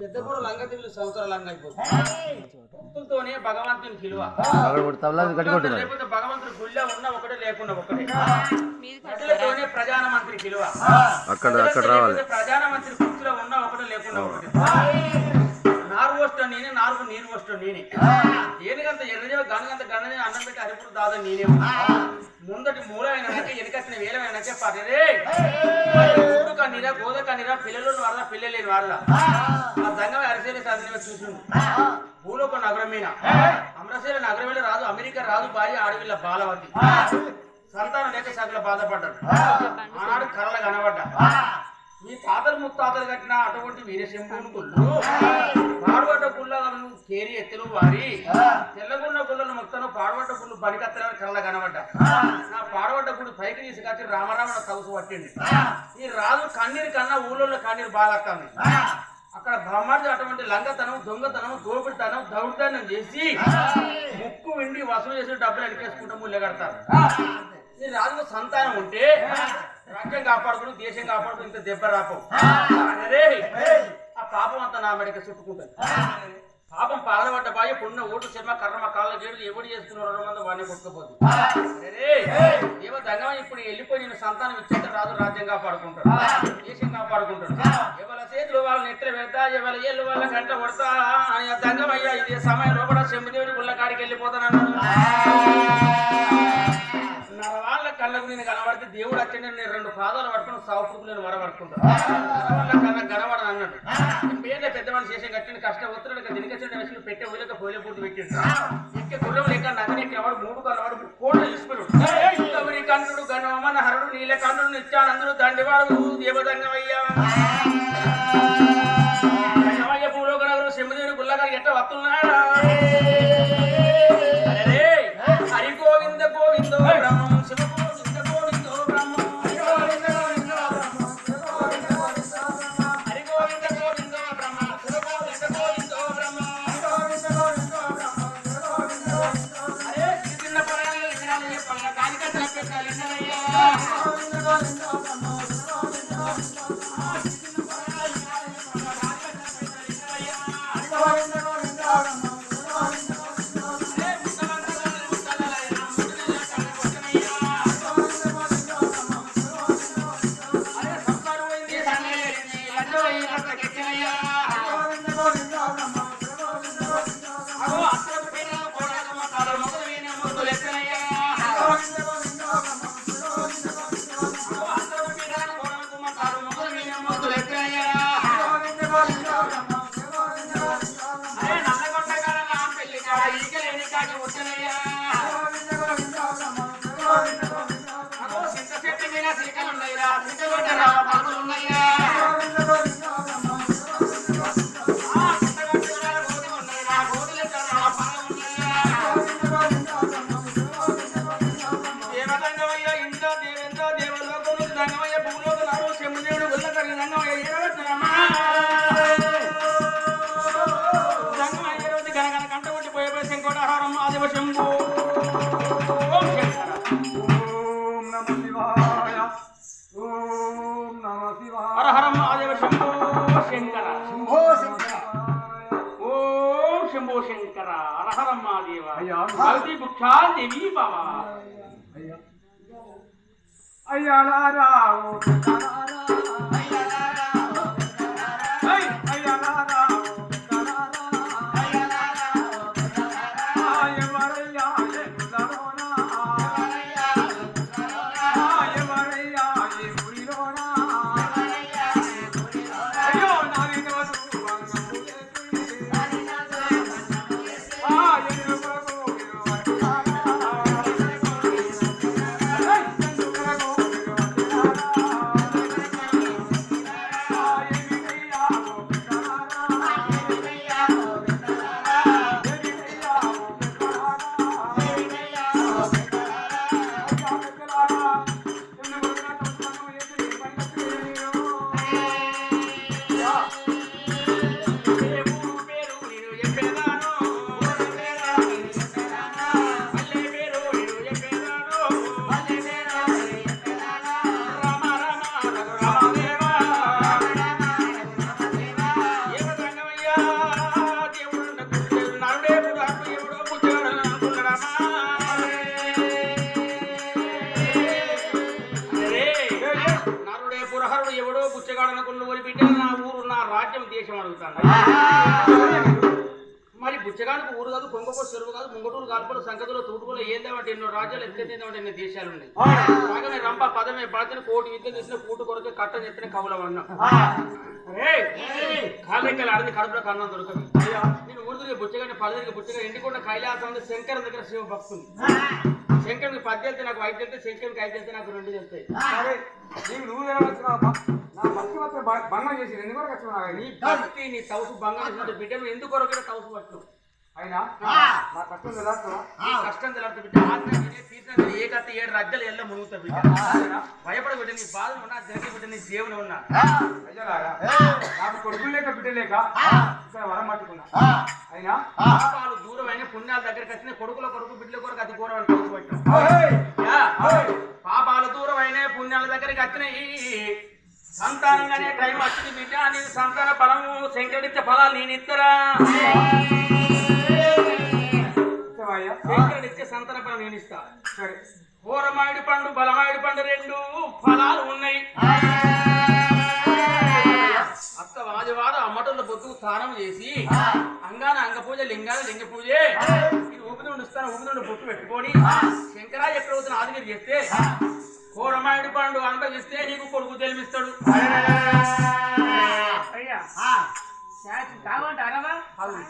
పెద్ద కూడా లంగా తిరుగులు సంవత్సరాల లంగా అయిపోతుంది భగవంతుని మరి లేకపోతే భగవంతుడు గుళ్ళో ఉన్న ఒకటే లేకుండా ఒకటే. ప్రజలతోనే ప్రధానమంత్రి పిలువ అక్కడ అక్కడ రావాలి. లేకపోతే ప్రధానమంత్రి కుర్చీలో ఉన్న ఒకటే లేకుండా ఒకటే. నారు పోస్టో నేనే నాలుగు నీరు పోస్టో నేనే. దేనికంత ఎర్రజీవ గణగంత గణని అన్నం పెట్టి అరిపుడు దాదా నేనే ముందటి మూలమైన వెనకచ్చిన వేలమైనాకే పర్రే. కన్నీరా గోద కన్నీరా పిల్లలు వాడదా పిల్లలేని వాడదా ఆ. సంఘం అరిసేల సాధన చూసిండు. భూలోక నగరం మీద. అమరశీల నగరం మీద రాదు అమెరికా రాదు భార్య ఆడవిల్ల బాలవతి. సంతానం లేక సగల బాధపడ్డాడు ఆనాడు కర్రలు కనబడ్డా. మీ తాతలు ముత్తాతలు కట్టిన అటువంటి వీరశంభుని గుళ్ళు. పాడుబడ్డ గుళ్ళను కేరి ఎత్తులు వారి. తెల్లగున్న గుళ్ళను మొత్తం పాడుబడ్డ గుళ్ళు బడికత్తలని కళ్ళ కనబడ్డ. తీసుకొచ్చి రామరామణ తగుసు పట్టింది. ఈ రాజు కన్నీరు కన్నా ఊళ్ళో కన్నీరు బాగా వస్తుంది అక్కడ బ్రహ్మాండ అటువంటి లంగతనం దొంగతనం దోపిడితనం దౌర్జన్యం చేసి ముక్కు వెండి వసూలు చేసి డబ్బులు ఎడికేసుకుంటూ ముళ్ళ కడతారు. ఈ రాజుకు సంతానం ఉంటే రాజ్యం కాపాడుకుని దేశం కాపాడుకుని ఇంత దెబ్బ రాపం. అరే పాపం అంతా నా మెడకి చుట్టుకుంటుంది. పాపం పాదపడ్డ బాయ పుణ్య ఓటు శర్మ కర్రమ కాళ్ళ గేడు ఎవడు చేసుకున్న రెండు మంది వాడిని కొట్టుకుపోతుంది ఏమో దంగమ ఇప్పుడు వెళ్ళిపోయి నేను సంతానం ఇచ్చేట రాదు రాజ్యం కాపాడుకుంటాడు. దేశం కాపాడుకుంటాడు. ఎవరి చేతులు వాళ్ళ నిద్ర పెడతా ఎవరి ఏళ్ళు వాళ్ళ గంట కొడతా అని ఆ దంగమయ్యా ఇదే సమయంలో కూడా శంభుదేవుడి గుళ్ళ కాడికి వెళ్ళిపోతానన్నాడు నరవాళ్ళ కళ్ళకు నేను కనబడితే దేవుడు వచ్చి నేను రెండు పాదాలు పట్టుకుని సావుపుకు నేను వరబడుకుంటాను పెద్దవాడు చేసే కట్టిన కష్టం ఒత్తిడి దినకచ్చిన విషయం పెట్టే ఊళ్ళకి పోలే పూర్తి పెట్టిండు. ఎక్కే గుర్రం లేక నదిని ఎక్కినవాడు మూడు కన్నవాడు కోళ్ళు తీసుకున్నాడు. కన్నుడు గణవమన హరుడు నీల కన్నుడు నిత్యానందుడు దండివాడు దేవదంగమయ్యా కానికట్ల పెట్టాలి వినవయ్యా. అరే ముసలందరూ దేవేంద్ర దేవలోకములు దంగమయ్య అయ్యా. భక్తి దేవి బాబా అయ్యా రావు రాజ్యం దేశం అడుగుతాను మరి బుచ్చగానికి ఊరు కాదు కొంగకో చెరువు కాదు ముంగటూరు గాల్పలు సంగతులు తూటుకులు ఏందేమంటే ఎన్నో రాజ్యాలు ఎత్తుకెళ్ళేదేమంటే ఎన్నో దేశాలు ఉన్నాయి. రంప పదమే పడతని కోటి విద్య చేసిన కూటు కొరకు కట్ట చెప్పిన కవులం అన్నాం కాళ్ళెక్కలు ఆడింది కడుపులో కన్నం దొరకదు. నేను ఊరు తిరిగి బుచ్చగాని పదవికి బుచ్చగా ఎండికొండ కైలాసం శంకర్ దగ్గర శివ భక్తుంది శంకరునికి పది వెళ్తే నాకు ఐదు వెళ్తే శంకరునికి ఐదు వెళ్తే నాకు రెండు వెళ్తాయి సరే నీకు నువ్వు తెలవచ్చున్నావా నా భక్తి మాత్రం భంగం చేసి ఎందుకు వరకు వచ్చినావు నీ భక్తి నీ తౌసు బంగారు బిడ్డను ఎందుకు కొరకు తౌసు పట్టు. అయినా? నా కష్టం తెలుస్తున్నా నీ కష్టం తెలవదు బిడ్డ. వినే తీర్థం ఏ ఏడు రజ్జలు ఎల్ల మునుగుతా బిడ్డ. భయపడ బిడ్డ నీ బాధలు ఉన్నా జరిగి బిడ్డ నీ దేవుని ఉన్నా. నాకు కొడుకులు లేక బిడ్డ లేక ఇక్కడ వరం పట్టుకున్నా. అయినా పాపాలు దూరమైన పుణ్యాల దగ్గరికి వచ్చిన కొడుకుల కొడుకు బిడ్డల కొరకు అతి. పాపాలు దూరమైన పుణ్యాల దగ్గరికి వచ్చినాయి. సంతానంగానే టైం వచ్చింది బిడ్డ నేను సంతాన ఫలము శంకరుడిచ్చే ఫలాలు నేను ఇస్తావయ్యా శంకరుడిచ్చే సంతాన ఫలం నేను ఇస్తా సరే పండు బలమాయుడి పండు రెండు ఫలాలు ఉన్నాయి. పొద్దు స్నానం చేసి అంగాన అంగ పూజ లింగాన లింగ పూజ ఇది ఊపిదుండు ఇస్తాను ఊపిదుండు బొట్టు పెట్టుకొని శంకరా చక్రవర్తిని ఆదిగిరి చేస్తే ఘోరమాయుడి పండు అనుభవిస్తే నీకు కొడుకు తెలిమిస్తాడు అయ్యా. కావంటారా అది.